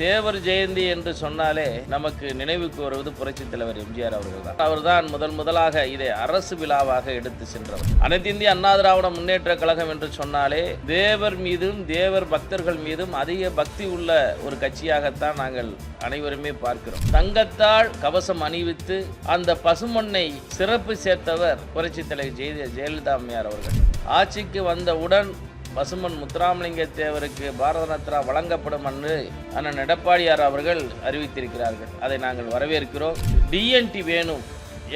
தேவர் ஜெயந்தி என்று சொன்னாலே நமக்கு நினைவுக்கு வருவது புரட்சித் தலைவர் எம்ஜிஆர் அவர்கள் தான் அவர்தான் முதல் முதலாக இதை அரசு விழாவாக எடுத்து சென்றவர். அனைத்து இந்திய அண்ணா திராவிட முன்னேற்ற கழகம் என்று சொன்னாலே தேவர் மீதும் தேவர் பக்தர்கள் மீதும் அதிக பக்தி உள்ள ஒரு கட்சியாகத்தான் நாங்கள் அனைவருமே பார்க்கிறோம். தங்கத்தால் கவசம் அணிவித்து அந்த பசுமண்ணை சிறப்பு சேர்த்தவர் புரட்சி தலைவர் ஜெயலலிதா அம்மையார் அவர்கள். ஆட்சிக்கு வந்தவுடன் பசுமன் முத்துராமலிங்க தேவருக்கு பாரத ரத்னா வழங்கப்படும் என்று அண்ணன் எடப்பாடியார் அவர்கள் அறிவித்திருக்கிறார்கள். அதை நாங்கள் வரவேற்கிறோம். டிஎன்டி வேணும்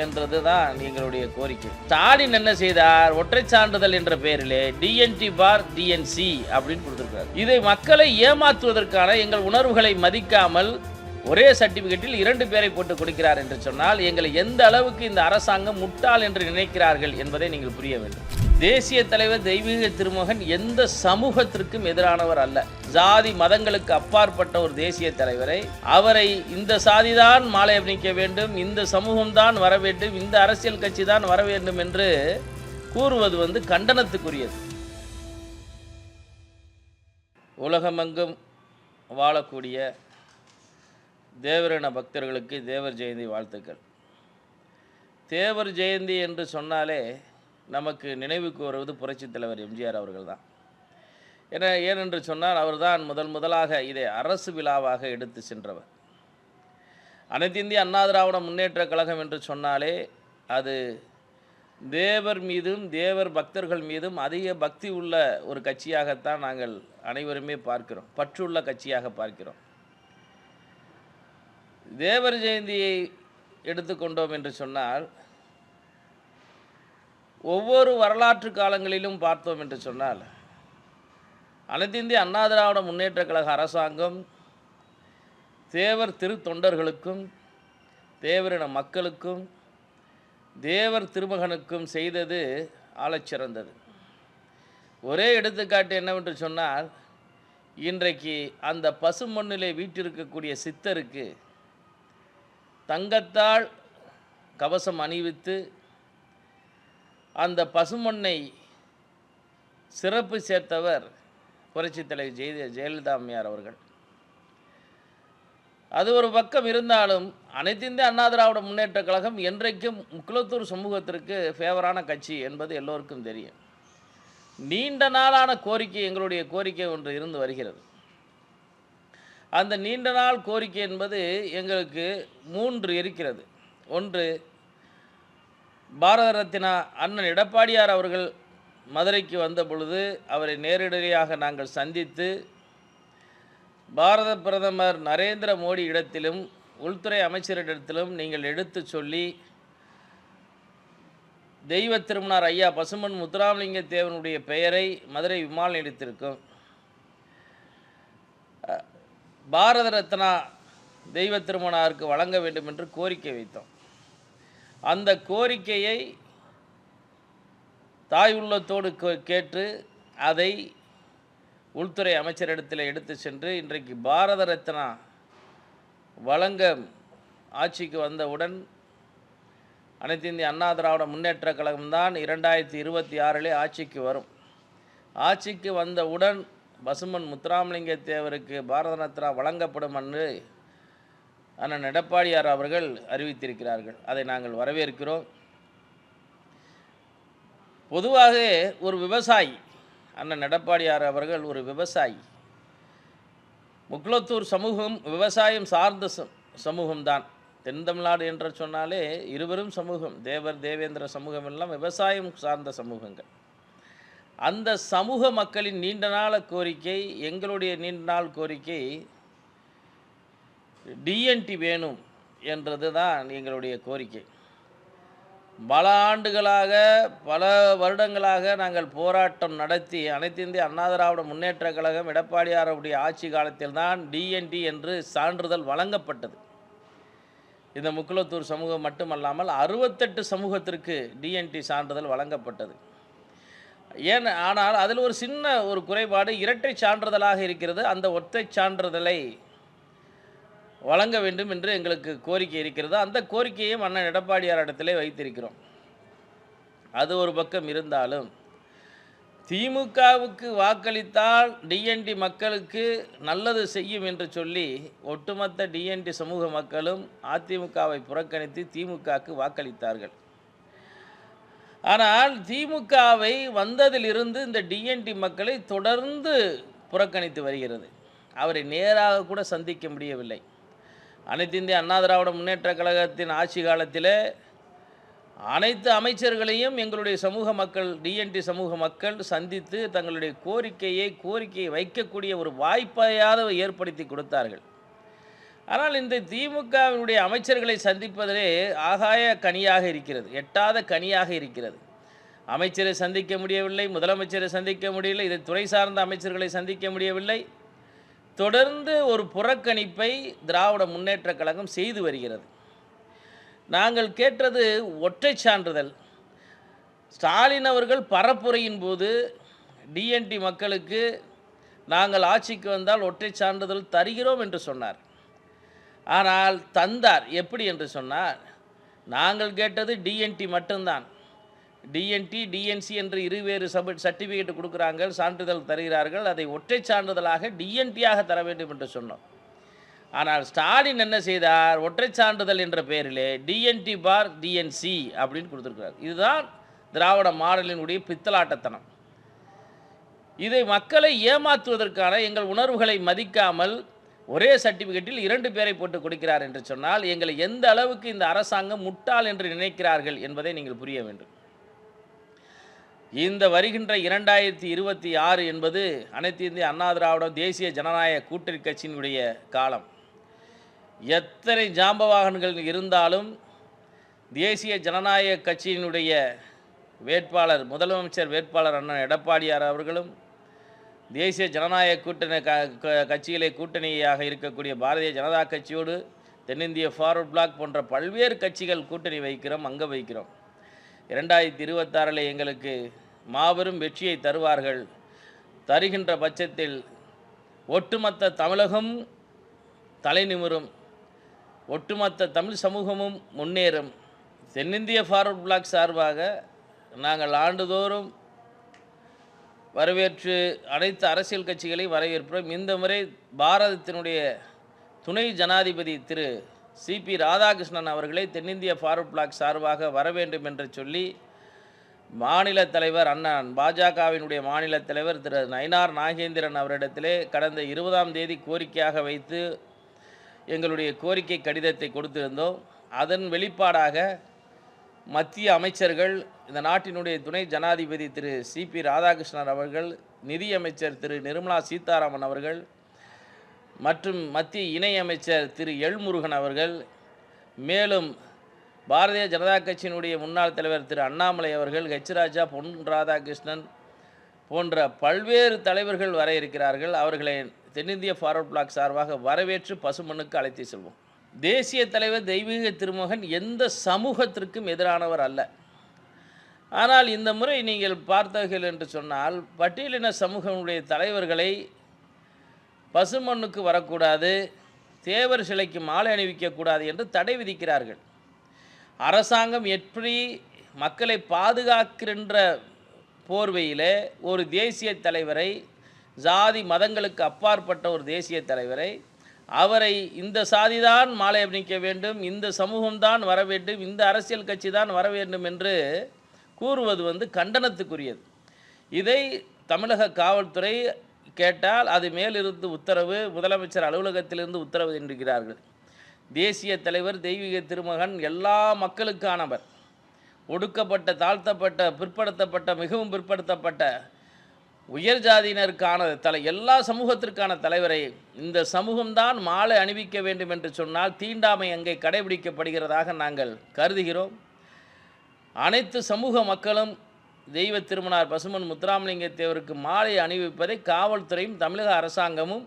என்றது தான் எங்களுடைய கோரிக்கை. ஸ்டாலின் என்ன செய்தார்? ஒற்றை சான்றிதழ் என்ற பெயரிலே டிஎன்டி பார் டிஎன்சி அப்படின்னு கொடுத்திருக்கிறார். இதை மக்களை ஏமாற்றுவதற்கான எங்கள் உணர்வுகளை மதிக்காமல் ஒரே சர்டிபிகேட்டில் இரண்டு பேரை போட்டு கொடுக்கிறார் என்று சொன்னால் எங்களை எந்த அளவுக்கு இந்த அரசாங்கம் முட்டாள் என்று நினைக்கிறார்கள் என்பதை நீங்கள் புரிய வேண்டும். தேசிய தலைவர் தெய்வீக திருமகன் எந்த சமூகத்திற்கும் எதிரானவர் அல்ல. ஜாதி மதங்களுக்கு அப்பாற்பட்ட ஒரு தேசிய தலைவரை அவரை இந்த சாதிதான் மாலை அணிக்க வேண்டும் இந்த சமூகம்தான் வர வேண்டும் இந்த அரசியல் கட்சி தான் வர வேண்டும் என்று கூறுவது வந்து கண்டனத்துக்குரியது. உலகமெங்கும் வாழக்கூடிய தேவரின பக்தர்களுக்கு தேவர் ஜெயந்தி வாழ்த்துக்கள். தேவர் ஜெயந்தி என்று சொன்னாலே நமக்கு நினைவுக்கு வருவது புரட்சித் தலைவர் எம்ஜிஆர் அவர்கள் தான் என ஏனென்று சொன்னால் அவர்தான் முதல் முதலாக இதை அரசு விழாவாக எடுத்து சென்றவர். அனைத்து இந்திய அண்ணா திராவிட முன்னேற்ற கழகம் என்று சொன்னாலே அது தேவர் மீதும் தேவர் பக்தர்கள் மீதும் அதிக பக்தி உள்ள ஒரு கட்சியாகத்தான் நாங்கள் அனைவருமே பார்க்கிறோம். பற்றுள்ள கட்சியாக பார்க்கிறோம். தேவர் ஜெயந்தியை எடுத்துக்கொண்டோம் என்று சொன்னால் ஒவ்வொரு வரலாற்று காலங்களிலும் பார்த்தோம் என்று சொன்னால் அனைத்திந்திய அண்ணா திராவிட முன்னேற்ற கழக அரசாங்கம் தேவர் திருத்தொண்டர்களுக்கும் தேவரின மக்களுக்கும் தேவர் திருமகனுக்கும் செய்தது ஆழச்சிறந்தது ஒரே எடுத்துக்காட்டு என்னவென்று சொன்னால் இன்றைக்கு அந்த பசுமண்ணிலே வீட்டிருக்கக்கூடிய சித்தருக்கு தங்கத்தால் கவசம் அணிவித்து அந்த பசுமண்ணை சிறப்பு சேர்த்தவர் புரட்சித் தலைவர் ஜெய ஜெயலலிதா அம்மையார் அவர்கள். அது ஒரு பக்கம் இருந்தாலும் அனைத்து இந்திய அண்ணா திராவிட முன்னேற்ற கழகம் என்றைக்கும் முக்குளத்தூர் சமூகத்திற்கு ஃபேவரான கட்சி என்பது எல்லோருக்கும் தெரியும். நீண்ட நாளான கோரிக்கை எங்களுடைய கோரிக்கை ஒன்று இருந்து வருகிறது. அந்த நீண்ட நாள் கோரிக்கை என்பது எங்களுக்கு மூன்று இருக்கிறது. ஒன்று பாரத ரத்னா அண்ணன் எடப்பாடியார் அவர்கள் மதுரைக்கு வந்த பொழுது அவரை நேரடியாக நாங்கள் சந்தித்து பாரத பிரதமர் நரேந்திர மோடி இடத்திலும் உள்துறை அமைச்சரிடத்திலும் நீங்கள் எடுத்து சொல்லி தெய்வ திருமணார் ஐயா பசுமன் முத்துராமலிங்க தேவனுடைய பெயரை மதுரை விமான நிலையத்திற்கும் பாரத ரத்னா தெய்வ திருமணாருக்கு வழங்க வேண்டும் என்று கோரிக்கை வைத்தோம். அந்த கோரிக்கையை தாய் உள்ளத்தோடு கேட்டு அதை உள்துறை அமைச்சரிடத்தில் எடுத்து சென்று இன்றைக்கு பாரத ரத்னா வழங்க ஆட்சிக்கு வந்தவுடன் அனைத்து இந்திய அண்ணா திராவிட முன்னேற்ற கழகம்தான் இரண்டாயிரத்தி இருபத்தி ஆறிலே ஆட்சிக்கு வரும். ஆட்சிக்கு வந்தவுடன் பசுமன் முத்துராமலிங்க தேவருக்கு பாரத ரத்னா வழங்கப்படும் என்று அண்ணன் எடப்பாடியார் அவர்கள் அறிவித்திருக்கிறார்கள். அதை நாங்கள் வரவேற்கிறோம். பொதுவாக ஒரு விவசாயி அண்ணன் எடப்பாடியார் அவர்கள் ஒரு விவசாயி. முக்குளத்தூர் சமூகம் விவசாயம் சார்ந்த சமூகம்தான் தென் தமிழ்நாடு என்று சொன்னாலே இருவரும் சமூகம். தேவர் தேவேந்திர சமூகம் எல்லாம் விவசாயம் சார்ந்த சமூகங்கள். அந்த சமூக மக்களின் நீண்ட நாள கோரிக்கை எங்களுடைய நீண்ட நாள் கோரிக்கை டிஎன்டி வேணும் என்றது தான் எங்களுடைய கோரிக்கை. பல ஆண்டுகளாக பல வருடங்களாக நாங்கள் போராட்டம் நடத்தி அனைத்து இந்திய அண்ணா திராவிட முன்னேற்ற கழகம் எடப்பாடியாருடைய ஆட்சி காலத்தில் தான் டிஎன்டி என்று சான்றிதழ் வழங்கப்பட்டது. இந்த முக்குளத்தூர் சமூகம் மட்டுமல்லாமல் அறுபத்தெட்டு சமூகத்திற்கு டிஎன்டி சான்றிதழ் வழங்கப்பட்டது. ஏன் ஆனால் அதில் ஒரு சின்ன ஒரு குறைபாடு இரட்டை சான்றிதழாக இருக்கிறது. அந்த ஒற்றை சான்றிதழை வழங்க வேண்டும் என்று எங்களுக்கு கோரிக்கை இருக்கிறது. அந்த கோரிக்கையும் அண்ணன் எடப்பாடியார் இடத்திலே வைத்திருக்கிறோம். அது ஒரு பக்கம் இருந்தாலும் திமுகவுக்கு வாக்களித்தால் டிஎன்டி மக்களுக்கு நல்லது செய்யும் என்று சொல்லி ஒட்டுமொத்த டிஎன்டி சமூக மக்களும் அதிமுகவை புறக்கணித்து திமுகவுக்கு வாக்களித்தார்கள். ஆனால் திமுகவை வந்ததிலிருந்து இந்த டிஎன்டி மக்களை தொடர்ந்து புறக்கணித்து வருகிறது. அவரை நேராக கூட சந்திக்க முடியவில்லை. அனைத்து இந்திய அண்ணா திராவிட முன்னேற்ற கழகத்தின் ஆட்சி காலத்தில் அனைத்து அமைச்சர்களையும் எங்களுடைய சமூக மக்கள் டிஎன்டி சமூக மக்கள் சந்தித்து தங்களுடைய கோரிக்கையை கோரிக்கையை வைக்கக்கூடிய ஒரு வாய்ப்பையாத ஏற்படுத்தி கொடுத்தார்கள். ஆனால் இந்த திமுகவினுடைய அமைச்சர்களை சந்திப்பதிலே ஆகாய கனியாக இருக்கிறது எட்டாத கனியாக இருக்கிறது. அமைச்சரை சந்திக்க முடியவில்லை முதலமைச்சரை சந்திக்க முடியவில்லை இதை துறை சார்ந்த அமைச்சர்களை சந்திக்க முடியவில்லை. தொடர்ந்து ஒரு புறக்கணிப்பை திராவிட முன்னேற்றக் கழகம் செய்து வருகிறது. நாங்கள் கேட்டது ஒற்றை சான்றிதழ். ஸ்டாலின் அவர்கள் பரப்புரையின் போது டிஎன்டி மக்களுக்கு நாங்கள் ஆட்சிக்கு வந்தால் ஒற்றை சான்றிதழ் தருகிறோம் என்று சொன்னார். ஆனால் தந்தார் எப்படி என்று சொன்னார் நாங்கள் கேட்டது டிஎன்டி மட்டும்தான். டிஎன்டி டிஎன்சி என்று இருவேறு சப சர்டிஃபிகேட் கொடுக்குறாங்க சான்றிதழ் தருகிறார்கள். அதை ஒற்றை சான்றிதழாக டிஎன்டியாக தர வேண்டும் என்று சொன்னோம். ஆனால் ஸ்டாலின் என்ன செய்தார்? ஒற்றை சான்றிதழ் என்ற பெயரிலே டிஎன்டி பார் டிஎன்சி அப்படின்னு கொடுத்துருக்கிறார். இதுதான் திராவிட மாடலினுடைய பித்தலாட்டத்தனம். இதை மக்களை ஏமாற்றுவதற்கான எங்கள் உணர்வுகளை மதிக்காமல் ஒரே சர்டிஃபிகேட்டில் இரண்டு பேரை போட்டு கொடுக்கிறார் என்று சொன்னால் எங்களை எந்த அளவுக்கு இந்த அரசாங்கம் முட்டாள் என்று நினைக்கிறார்கள் என்பதை நீங்கள் புரிய வேண்டும். இந்த வருகின்ற இரண்டாயிரத்தி இருபத்தி ஆறு என்பது அனைத்து இந்திய அண்ணா திராவிடம் தேசிய ஜனநாயக கூட்டணி கட்சியினுடைய காலம். எத்தனை ஜாம்பவாகன்கள் இருந்தாலும் தேசிய ஜனநாயக கட்சியினுடைய வேட்பாளர் முதலமைச்சர் வேட்பாளர் அண்ணன் எடப்பாடியார் அவர்களும் தேசிய ஜனநாயக கூட்டணி க க- கூட்டணியாக இருக்கக்கூடிய பாரதிய ஜனதா கட்சியோடு தென்னிந்திய ஃபார்வர்ட் பிளாக் போன்ற பல்வேறு கட்சிகள் கூட்டணி வைக்கிறோம் அங்கே வைக்கிறோம். இரண்டாயிரத்தி இருபத்தாறில் எங்களுக்கு மாபெரும் வெற்றியை தருவார்கள். தருகின்ற பட்சத்தில் ஒட்டுமொத்த தமிழகம் தலை நிமிரும். ஒட்டுமொத்த தமிழ் சமூகமும் முன்னேறும். தென்னிந்திய ஃபார்வர்ட் பிளாக் சார்பாக நாங்கள் ஆண்டுதோறும் வரவேற்று அனைத்து அரசியல் கட்சிகளை வரவேற்கிறோம். இந்த முறை பாரதத்தினுடைய துணை ஜனாதிபதி திரு சிபி ராதாகிருஷ்ணன் அவர்களை தென்னிந்திய ஃபார்வர்ட் பிளாக் சார்பாக வர வேண்டும் என்று சொல்லி மாநில தலைவர் அண்ணன் பாஜகவினுடைய மாநில தலைவர் திரு நயினார் நாகேந்திரன் அவரிடத்திலே கடந்த இருபதாம் தேதி கோரிக்கையாக வைத்து எங்களுடைய கோரிக்கை கடிதத்தை கொடுத்திருந்தோம். அதன் வெளிப்பாடாக மத்திய அமைச்சர்கள் இந்த நாட்டினுடைய துணை ஜனாதிபதி திரு சிபி ராதாகிருஷ்ணன் அவர்கள் நிதியமைச்சர் திரு நிர்மலா சீதாராமன் அவர்கள் மற்றும் மத்திய இணையமைச்சர் திரு எல்முருகன் அவர்கள் மேலும் பாரதிய ஜனதா கட்சியினுடைய முன்னாள் தலைவர் திரு அண்ணாமலை அவர்கள் ஹெச் ராஜா பொன் ராதாகிருஷ்ணன் போன்ற பல்வேறு தலைவர்கள் வர இருக்கிறார்கள். அவர்களை தென்னிந்திய ஃபார்வர்ட் பிளாக் சார்பாக வரவேற்று பசுமண்ணுக்கு அழைத்து செல்வோம். தேசிய தலைவர் தெய்வீக திருமகன் எந்த சமூகத்திற்கும் எதிரானவர் அல்ல. ஆனால் இந்த முறை நீங்கள் பார்த்தீர்கள் என்று சொன்னால் பட்டியலின சமூகங்களுடைய தலைவர்களை பசுமண்ணுக்கு வரக்கூடாது தேவர் சிலைக்கு மாலை அணிவிக்கக்கூடாது என்று தடை விதிக்கிறார்கள். அரசாங்கம் எப்படி மக்களை பாதுகாக்கின்ற போர்வையிலே ஒரு தேசிய தலைவரை ஜாதி மதங்களுக்கு அப்பாற்பட்ட ஒரு தேசிய தலைவரை அவரை இந்த சாதிதான் மாலை அணிவிக்க வேண்டும் இந்த சமூகம்தான் வர வேண்டும் இந்த அரசியல் கட்சி தான் வர வேண்டும் என்று கூறுவது வந்து கண்டனத்துக்குரியது. இதை தமிழக காவல்துறை கேட்டால் அது மேலிருந்து உத்தரவு முதலமைச்சர் அலுவலகத்திலிருந்து உத்தரவு என்கிறார்கள் தேசிய தலைவர் தெய்வீக திருமகன் எல்லா மக்களுக்கானவர் ஒடுக்கப்பட்ட தாழ்த்தப்பட்ட பிற்படுத்தப்பட்ட மிகவும் பிற்படுத்தப்பட்ட உயர் ஜாதியினருக்கான தலை எல்லா சமூகத்திற்கான தலைவரை இந்த சமூகம்தான் மாலை அணிவிக்க வேண்டும் என்று சொன்னால் தீண்டாமை அங்கே கடைபிடிக்கப்படுகிறதாக நாங்கள் கருதுகிறோம். அனைத்து சமூக மக்களும் தெய்வ திருமணார் பசுமன் முத்துராமலிங்க தேவருக்கு மாலை அணிவிப்பதை காவல்துறையும் தமிழக அரசாங்கமும்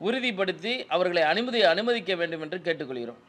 உறுதிப்படுத்தி அவர்களை அனுமதி அனுமதிக்க வேண்டும் என்று கேட்டுக்கொள்கிறோம்.